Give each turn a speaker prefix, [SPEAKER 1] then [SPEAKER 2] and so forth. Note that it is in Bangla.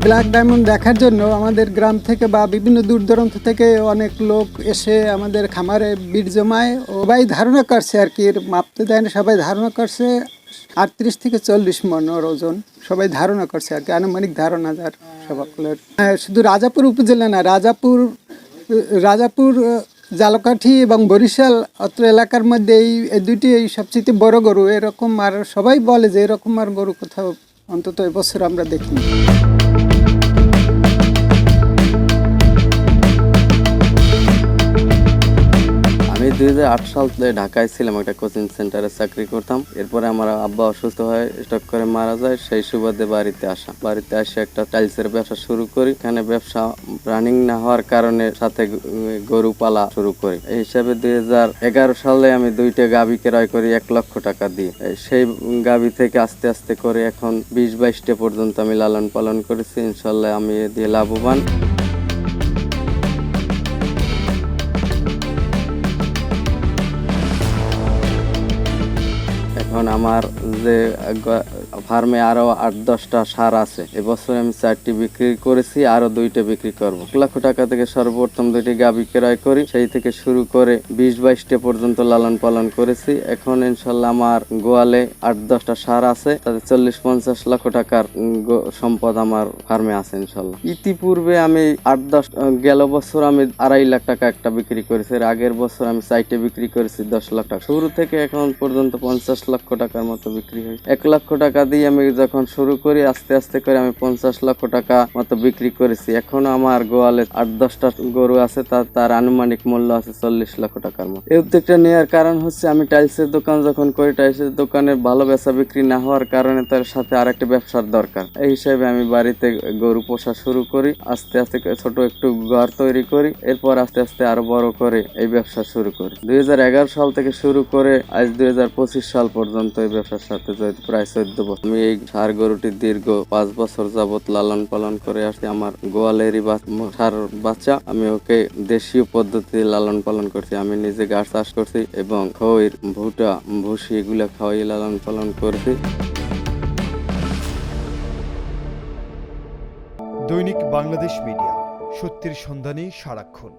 [SPEAKER 1] ব্ল্যাক ডায়মন্ড দেখার জন্য আমাদের গ্রাম থেকে বা বিভিন্ন দূর দূরান্ত থেকে অনেক লোক এসে আমাদের খামারে বীর জমায় সবাই ধারণা করছে আর কি মাপতে দেয় না সবাই ধারণা করছে আটত্রিশ থেকে চল্লিশ মন ওর ওজন সবাই ধারণা করছে আর কি আনুমানিক ধারণা যার হ্যাঁ, শুধু রাজাপুর উপজেলা না রাজাপুর রাজাপুর জালকাঠি এবং বরিশাল অত্র এলাকার মধ্যে এই এই দুইটি এই সবচেয়ে বড় গরু এরকম আর সবাই বলে যে এরকম আর গরু কোথাও অন্তত এবছর আমরা দেখিনি।
[SPEAKER 2] দুই সাল থেকে ঢাকায় ছিলাম, একটা কোচিং সেন্টারে চাকরি করতাম। এরপরে আমার আব্বা অসুস্থ হয় স্টক করে মারা যায়। সেই সুবাদে বাড়িতে আসা। বাড়িতে এসে একটা টাইলসের ব্যবসা শুরু করি। এখানে ব্যবসা রানিং না হওয়ার কারণে সাথে গরু পালা শুরু করি। এই হিসাবে দুই হাজার এগারো সালে আমি দুইটা গাভী ক্রয় করি, এক লক্ষ টাকা দিয়ে। সেই গাভী থেকে আস্তে আস্তে করে এখন বিশ বাইশটা পর্যন্ত আমি লালন পালন করেছি। ইনশাল্লাহ আমি দিয়ে লাভবান। এখন আমার যে ফার্মে আরও আট, দশটা সার আছে। এবছর আমি চারটি বিক্রি করেছি, আরও দুইটা বিক্রি করব। এক লক্ষ টাকা থেকে সর্বপ্রথম দুইটি গাভী ক্রয় করি, সেই থেকে শুরু করে বিশ, বাইশটা পর্যন্ত লালন পালন করেছি। এখন ইনশাল্লাহ আমার গোয়ালে আট, দশটা সার আছে, তাতে চল্লিশ, পঞ্চাশ লক্ষ টাকার সম্পদ আমার ফার্মে আছে ইনশাল্লাহ। ইতিপূর্বে আমি আট, দশ গেল বছর আমি আড়াই লাখ টাকা একটা বিক্রি করেছি, এর আগের বছর আমি সাইটে বিক্রি করেছি দশ লাখ টাকা। শুরু থেকে এখন পর্যন্ত পঞ্চাশ লক্ষ টাকার মতো বিক্রি হয়েছে। এক লক্ষ টাকা দিয়ে আমি যখন শুরু করি, আস্তে আস্তে করে আমি পঞ্চাশ লক্ষ টাকা মতো বিক্রি করেছি। এখন আমার গোয়ালে আট, দশটা গরু আছে তার তার আনুমানিক মূল্য আছে চল্লিশ লক্ষ টাকার মতো। এই উদ্যোগটা নেওয়ার কারণ হচ্ছে, আমি টাইলসের দোকান যখন করি, টাইলসের দোকানে ভালো বেচা বিক্রি না হওয়ার কারণে তার সাথে আরেকটা ব্যবসার দরকার। এই হিসাবে আমি বাড়িতে গরু পোষা শুরু করি, আস্তে আস্তে ছোট একটু ঘর তৈরি করি, এরপর আস্তে আস্তে আরও বড় করে এই ব্যবসা শুরু করি। দুই হাজার এগারো সাল থেকে শুরু করে আজ দুই হাজার পঁচিশ সাল পর্যন্ত এই ব্যবসার সাথে জড়িত, প্রায় চোদ্দ বছর। আমি এই সার গরুটি দীর্ঘ পাঁচ বছর যাবত লালন পালন করে আসছি আমার গোয়ালেরই সার বাচ্চা। আমি ওকে দেশীয় পদ্ধতিতে লালন পালন করছি। আমি নিজে গাছ চাষ করছি এবং খৈর ভুটা ভুসি এগুলা খাওয়াই লালন পালন করছি।
[SPEAKER 3] দৈনিক বাংলাদেশ মিডিয়া, সত্যের সন্ধানে সারাক্ষণ।